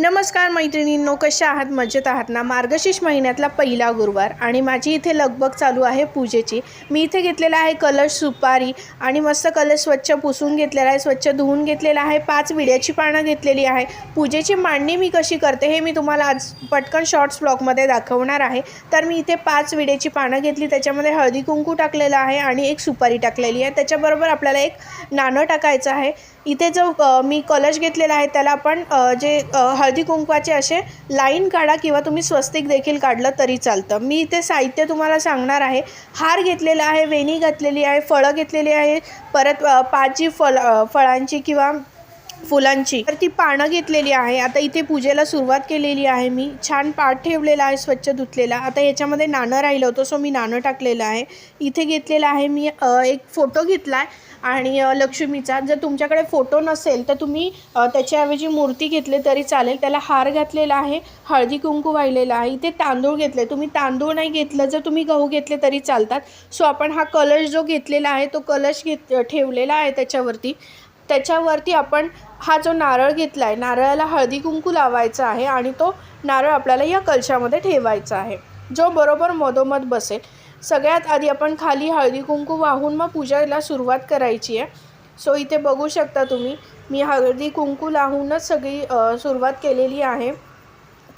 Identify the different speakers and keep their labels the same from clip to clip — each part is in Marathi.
Speaker 1: नमस्कार मैत्रिणींनो कशा आहात? मजेत आहात ना? मार्गशीर्ष महिन्यातला पहिला गुरुवार आणि माझी इथे लगबग चालू आहे पूजेची. मी इथे घेतलेला आहे कलश सुपारी आणि मस्त कलश स्वच्छ पुसून घेतलेला आहे स्वच्छ धुवून घेतलेला आहे पाच विड्याची पानं घेतलेली आहे. पूजेची मांडणी मी कशी करते हे मी तुम्हाला आज पटकन शॉर्ट्स ब्लॉगमध्ये दाखवणार आहे. तर मी इथे पाच विड्याची पानं घेतली त्याच्यामध्ये हळदी कुंकू टाकलेलं आहे आणि एक सुपारी टाकलेली आहे. त्याच्याबरोबर आपल्याला एक नाणं टाकायचं आहे. इथे जो मी कलश घेतलेला आहे त्याला आपण जे हळदी कुंकवाचे असे लाईन काढा किंवा तुम्ही स्वस्तिक देखील काढलं तरी चालतं. मी इथे साहित्य तुम्हाला सांगणार आहे. हार घेतलेला आहे वेणी घातलेली आहे फळं घेतलेली आहे. परत अ, पाच जी फळ फळांची किंवा फुलांची. तर ती पानं घेतलेली आहे. आता इथे पूजेला सुरुवात केलेली आहे मी. छान पाठ ठेवलेला आहे स्वच्छ धुतलेला. आता याच्यामध्ये नाणं राहिलं होतं सो मी नाणं टाकलेलं आहे. इथे घेतलेलं आहे मी एक फोटो घेतला आहे आणि लक्ष्मीचा. जर तुमच्याकडे फोटो नसेल तर तुम्ही त्याच्याऐवजी मूर्ती घेतली तरी चालेल. त्याला हार घातलेला आहे हळदी कुंकू वाहिलेला आहे. इथे तांदूळ घेतले. तुम्ही तांदूळ नाही घेतलं जर तुम्ही गहू घेतले तरी चालतात. सो आपण हा कलश जो घेतलेला आहे तो कलश घेत ठेवलेला आहे त्याच्यावरती. त्याच्यावरती आपण हा जो नारळ घेतला आहे नारळाला हळदी कुंकू लावायचा आहे आणि तो नारळ आपल्याला या कलशामध्ये ठेवायचा आहे. जो बरोबर मधोमध बसेल. सगळ्यात आधी आपण खाली हळदी कुंकू वाहून मग पूजेला सुरुवात करायची आहे. सो इथे बघू शकता तुम्ही मी हळदी कुंकू लावूनच सगळी सुरुवात केलेली आहे.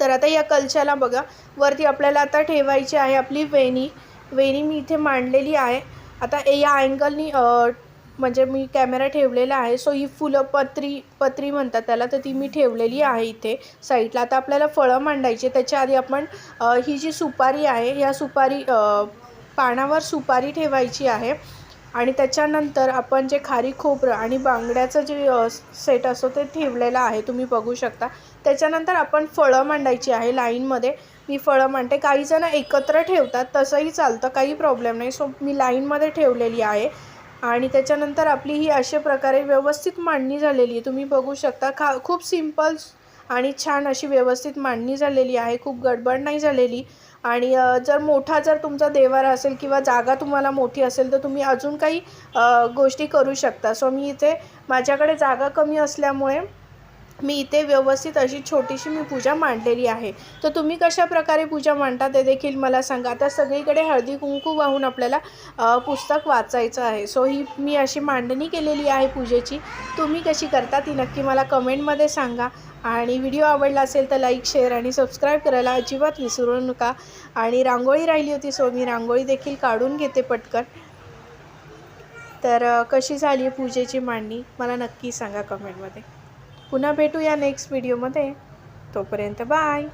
Speaker 1: तर आता या कलशाला बघा वरती आपल्याला आता ठेवायची आहे आपली वेणी. वेणी मी इथे मांडलेली आहे. आता ए- या अँगलनी म्हणजे मी कॅमेरा ठेवलेला आहे. सो ही फुलं पत्री पत्री म्हणतात त्याला. तर ती मी ठेवलेली आहे इथे साईडला. आता आपल्याला फळं मांडायची त्याच्या आधी आपण ही जी सुपारी आहे ह्या सुपारी पानावर सुपारी ठेवायची आहे. आणि त्याच्यानंतर आपण जे खारी खोबरं आणि बांगड्याचं जे सेट असतो ते ठेवलेलं आहे. तुम्ही बघू शकता. त्याच्यानंतर आपण फळं मांडायची आहे लाईनमध्ये. मी फळं मांडते. काही जण एकत्र ठेवतात. तसंही चालतं. काही प्रॉब्लेम नाही. सो मी लाईनमध्ये ठेवलेली आहे. आणि त्याच्यानंतर आपली ही अशा प्रकारे व्यवस्थित मांडणी झालेली आहे. तुम्ही बघू शकता खा खूप सिंपल आणि छान अशी व्यवस्थित मांडणी झालेली आहे. खूप गडबड नाही झालेली. आणि जर मोठा जर तुमचा देवारा असेल किंवा जागा तुम्हाला मोठी असेल तर तुम्ही अजून काही गोष्टी करू शकता. सो मी इथे माझ्याकडे जागा कमी असल्यामुळे मी इथे व्यवस्थित अशी छोटीशी मी पूजा मांडलेली आहे. तर तुम्ही कशा प्रकारे पूजा मांडता ते देखील मला सांगा. आता सगळीकडे हळदी कुंकू वाहून आपल्याला पुस्तक वाचायचं आहे. सो ही मी अशी मांडणी केलेली आहे पूजेची. तुम्ही कशी करता ती नक्की मला कमेंटमध्ये सांगा. आणि व्हिडिओ आवडला असेल तर लाईक शेअर आणि सबस्क्राईब करायला अजिबात विसरू नका. आणि रांगोळी राहिली होती सो मी रांगोळी देखील काढून घेते पटकन. तर कशी झाली पूजेची मांडणी? मला नक्की सांगा कमेंटमध्ये. पुन्हा भेटूया नेक्स्ट व्हिडिओमध्ये तोपर्यंत बाय